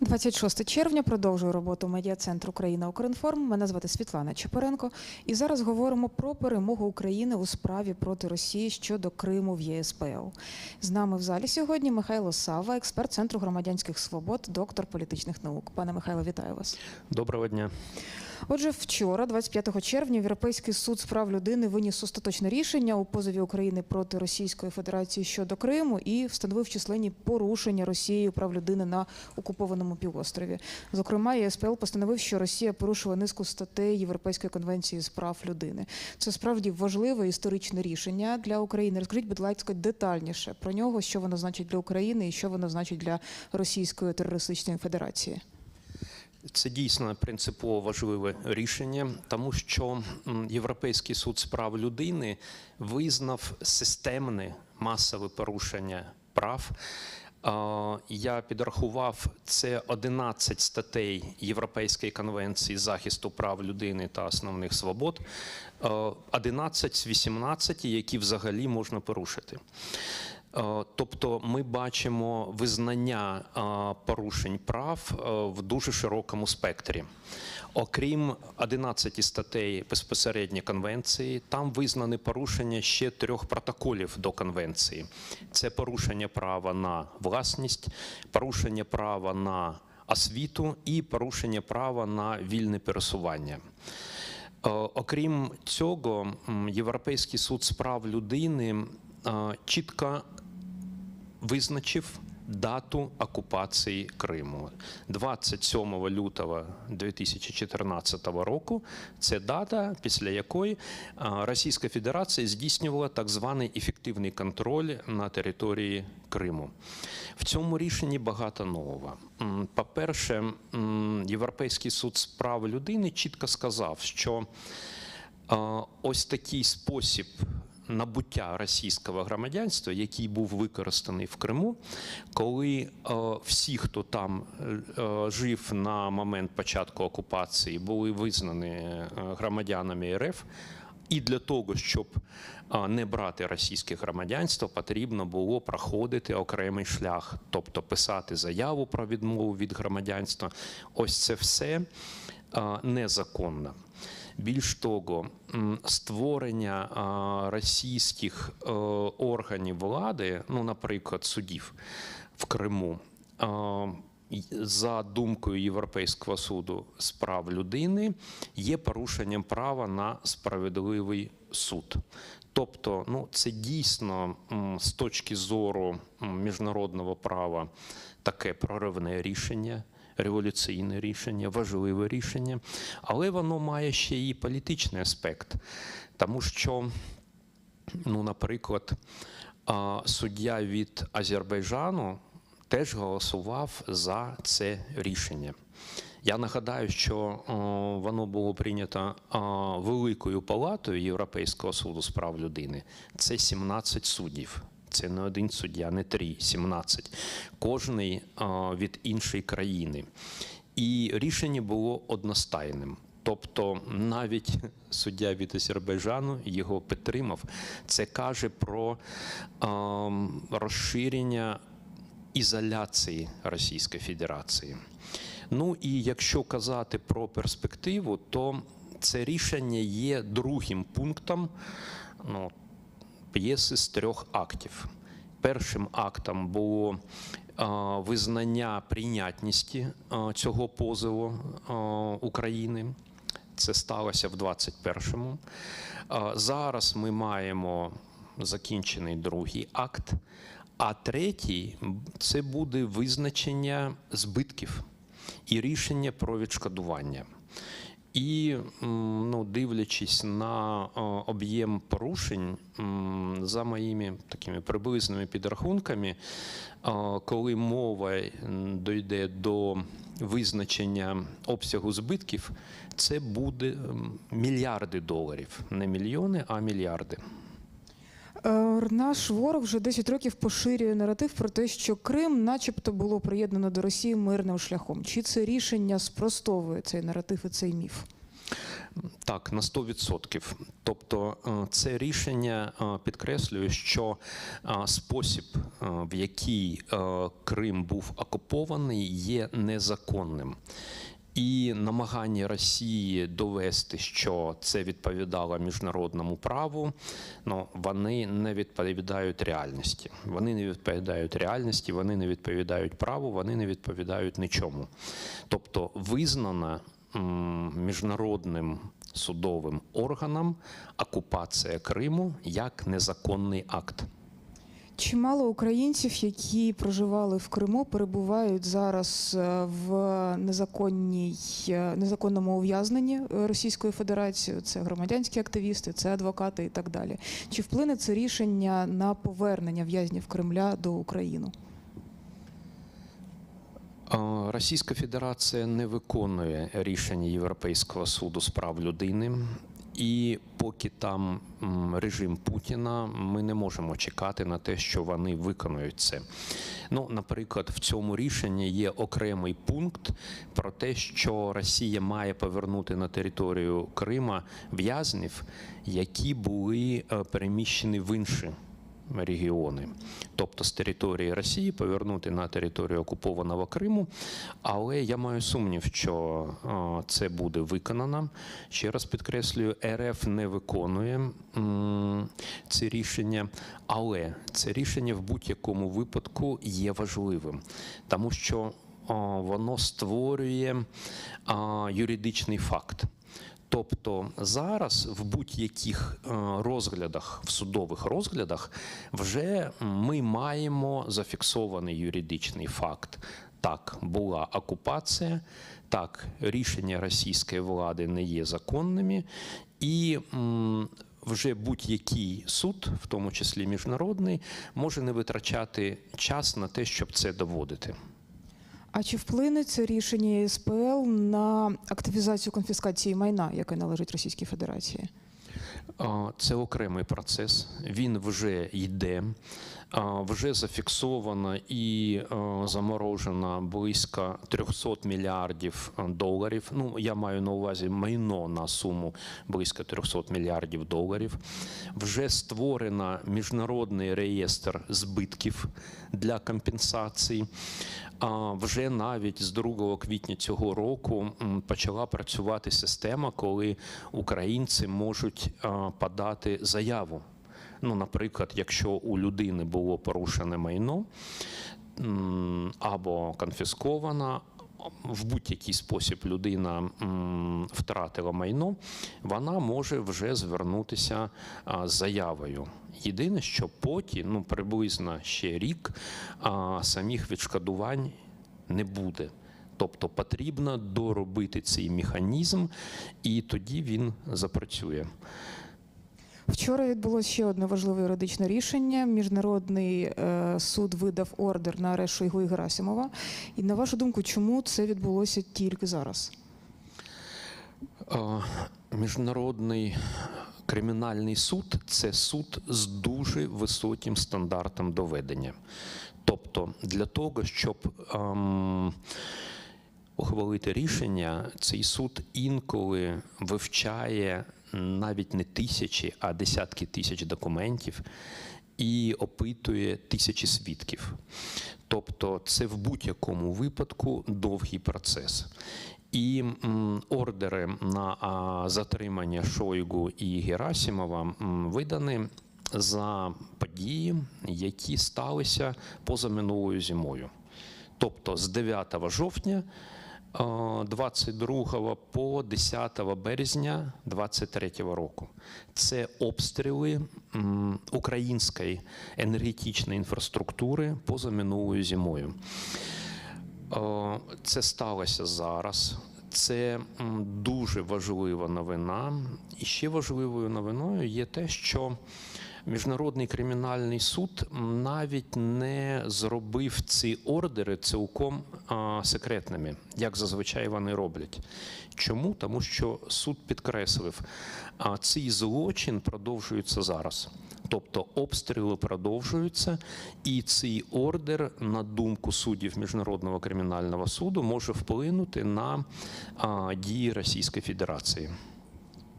26 червня продовжую роботу медіа-центру Україна Укрінформ. Мене звати Світлана Чепоренко, І зараз говоримо про перемогу України у справі проти Росії щодо Криму в ЄСПЛ. З нами в залі сьогодні Михайло Сава, експерт Центру громадянських свобод, доктор політичних наук. Пане Михайло, вітаю вас. Доброго дня. Отже, вчора, 25 червня, Європейський суд з прав людини виніс остаточне рішення у позові України проти Російської Федерації щодо Криму і встановив численні порушення Росією прав людини на окупованому півострові. Зокрема, ЄСПЛ постановив, що Росія порушила низку статей Європейської конвенції з прав людини. Це справді важливе історичне рішення для України. Розкажіть, будь ласка, детальніше про нього, що воно значить для України і що воно значить для Російської терористичної федерації. Це дійсно принципово важливе рішення, тому що Європейський суд з прав людини визнав системне масове порушення прав. Я підрахував це 11 статей Європейської конвенції захисту прав людини та основних свобод, а, 11 з 18, які взагалі можна порушити. Е, Тобто ми бачимо визнання е, порушень прав е, в дуже широкому спектрі. Окрім 11 статей безпосередньо конвенції, там визнані порушення ще трьох протоколів до конвенції: це порушення права на власність, порушення права на освіту і порушення права на вільне пересування. Окрім цього, Європейський суд з прав людини чітко визначив дату окупації Криму 27 лютого 2014 року. Це дата, після якої е, Російська Федерація здійснювала так званий ефективний контроль на території Криму. В цьому рішенні багато нового. По-перше, Європейський суд з прав людини чітко сказав, що е, ось такий спосіб набуття російського громадянства, який був використаний в Криму, коли е, всі, хто там е, жив на момент початку окупації, були визнані е, громадянами РФ. І для того, щоб не брати російське громадянство, потрібно було проходити окремий шлях, тобто писати заяву про відмову від громадянства. Ось це все незаконно. Більш того, створення російських е, органів влади, ну, наприклад, судів в Криму. За думкою Європейського суду з прав людини є порушенням права на справедливий суд. Тобто, ну це дійсно з точки зору міжнародного права таке проривне рішення, революційне рішення, важливе рішення, але воно має ще і політичний аспект, тому що, ну, наприклад, суддя від Азербайджану теж голосував за це рішення. Я нагадаю, що воно було прийнято Великою палатою Європейського суду з прав людини. Це 17 суддів. Це не один суддя, не три, 17. Кожний від іншої країни. І рішення було одностайним. Тобто навіть суддя від Азербайджану його підтримав. Це каже про розширення ізоляції Російської Федерації. Ну і якщо казати про перспективу, то це рішення є другим пунктом ну, п'єси з трьох актів. Першим актом було е, визнання прийнятності е, цього позову е, України. Це сталося в 21-му. Е, Зараз ми маємо закінчений другий акт, а третій це буде визначення збитків і рішення про відшкодування. І ну, дивлячись на е, об'єм порушень, за моїми такими приблизними підрахунками, е, коли мова дійде до визначення обсягу збитків, це буде мільярди доларів, не мільйони, а мільярди. Е, Наш ворог вже 10 років поширює наратив про те, що Крим, начебто, було приєднано до Росії мирним шляхом. Чи це рішення спростовує цей наратив і цей міф? Так, на 100%. Тобто е, це рішення е, підкреслює, що спосіб, в який Крим був окупований, є незаконним. І намагання Росії довести, що це відповідало міжнародному праву, ну вони не відповідають реальності. Вони не відповідають реальності, вони не відповідають праву, вони не відповідають нічому. Тобто визнана міжнародним судовим органом окупація Криму як незаконний акт. Чимало українців, які проживали в Криму, перебувають зараз е, в е, незаконному ув'язненні е, Російською Федерацією. Це громадянські активісти, це адвокати і так далі. Чи вплине це рішення на повернення в'язнів Кремля до України? Російська Федерація не виконує рішення Європейського суду з прав людини. І поки там режим Путіна, ми не можемо чекати на те, що вони виконують це. Ну, наприклад, в цьому рішенні є окремий пункт про те, що Росія має повернути на територію Крима в'язнів, які були е, переміщені в інші регіони, тобто з території Росії повернути на територію окупованого Криму. Але я маю сумнів, що це буде виконано. Ще раз підкреслюю, РФ не виконує це рішення, але це рішення в будь-якому випадку є важливим, тому що воно створює юридичний факт. Тобто зараз в будь-яких е, розглядах, в судових розглядах, вже ми маємо зафіксований юридичний факт. Так, була окупація, так, рішення російської влади не є законними, і вже будь-який суд, в тому числі міжнародний, може не витрачати час на те, щоб це доводити. А чи вплине це рішення СПЛ на активізацію конфіскації майна, яке належить Російській Федерації? Це окремий процес. Він вже йде. Вже зафіксовано і е, заморожено близько 300 мільярдів е, доларів. Ну, я маю на увазі майно на суму близько 300 мільярдів доларів. Вже створено міжнародний реєстр збитків для компенсацій. А вже навіть з 2 квітня цього року почала працювати система, коли українці можуть е, подати заяву. Ну, наприклад, якщо у людини було порушене майно або конфісковано, в будь-який спосіб людина втратила майно, вона може вже звернутися з заявою. Єдине, що потім, ну приблизно ще рік, самих відшкодувань не буде. Тобто потрібно доробити цей механізм, і тоді він запрацює. Вчора відбулося ще одне важливе юридичне рішення. Міжнародний е, суд видав ордер на арешт Шойгу і Герасимова. І на вашу думку, чому це відбулося тільки зараз? Е, Міжнародний кримінальний суд це суд з дуже високим стандартом доведення. Тобто, для того, щоб ем, ухвалити рішення, цей суд інколи вивчає навіть не тисячі, а десятки тисяч документів і опитує тисячі свідків. Тобто, це в будь-якому випадку довгий процес. І ордери на затримання Шойгу і Герасимова видані за події, які сталися позаминулою зимою. Тобто з 9 жовтня 22 по 10 березня 23 року. Це обстріли української енергетичної інфраструктури позаминулою зимою. Е, Це сталося зараз. Це дуже важлива новина. І ще важливою новиною є те, що Міжнародний кримінальний суд навіть не зробив ці ордери цілком секретними, як зазвичай вони роблять. Чому? Тому що суд підкреслив, а цей злочин продовжується зараз. Тобто обстріли продовжуються, і цей ордер, на думку суддів Міжнародного кримінального суду, може вплинути на дії Російської Федерації.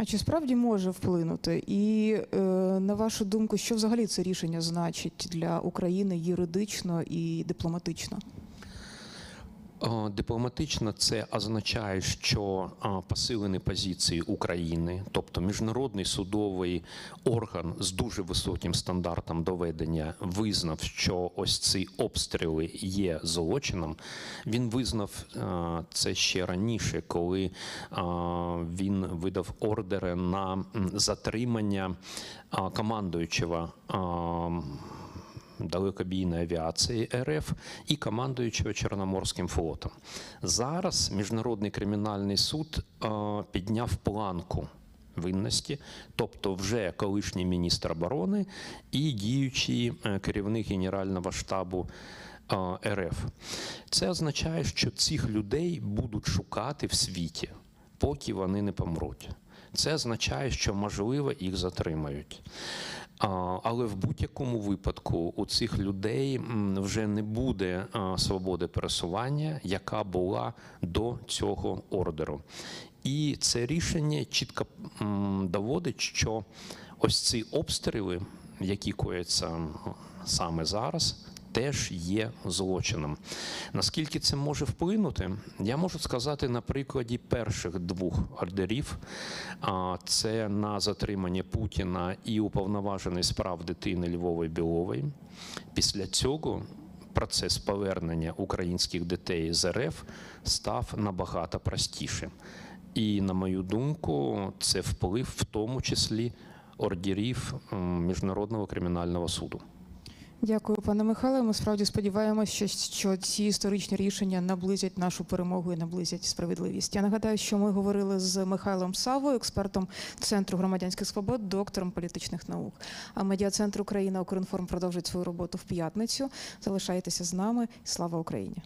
А чи справді може вплинути? І е, на вашу думку, що взагалі це рішення значить для України юридично і дипломатично? Е, Дипломатично це означає, що е, посилені позиції України, тобто міжнародний судовий орган з дуже високим стандартом доведення, визнав, що ось ці обстріли є злочином. Він визнав е, це ще раніше, коли він видав ордери на затримання командуючого. Далекобійної авіації РФ і командуючого Чорноморським флотом. Зараз Міжнародний кримінальний суд е, підняв планку винності, тобто вже колишній міністр оборони і діючий е, керівник Генерального штабу. е, РФ. Це означає, що цих людей будуть шукати в світі, поки вони не помруть. Це означає, що можливо їх затримають. Але в будь-якому випадку у цих людей вже не буде свободи пересування, яка була до цього ордеру. І це рішення чітко доводить, що ось ці обстріли, які кояться саме зараз, теж є злочином. Наскільки це може вплинути, я можу сказати на прикладі перших двох ордерів. Це на затримання Путіна і уповноважений справ дитини Львової Білової. Після цього процес повернення українських дітей з РФ став набагато простішим. І, на мою думку, це вплив в тому числі ордерів Міжнародного кримінального суду. Дякую, пане Михайле. Ми справді сподіваємося, що, що ці історичні рішення наблизять нашу перемогу і наблизять справедливість. Я нагадаю, що ми говорили з Михайлом Савою, експертом Центру громадянських свобод, доктором політичних наук. А медіа-центр Україна Укрінформ продовжить свою роботу в п'ятницю. Залишайтеся з нами. Слава Україні!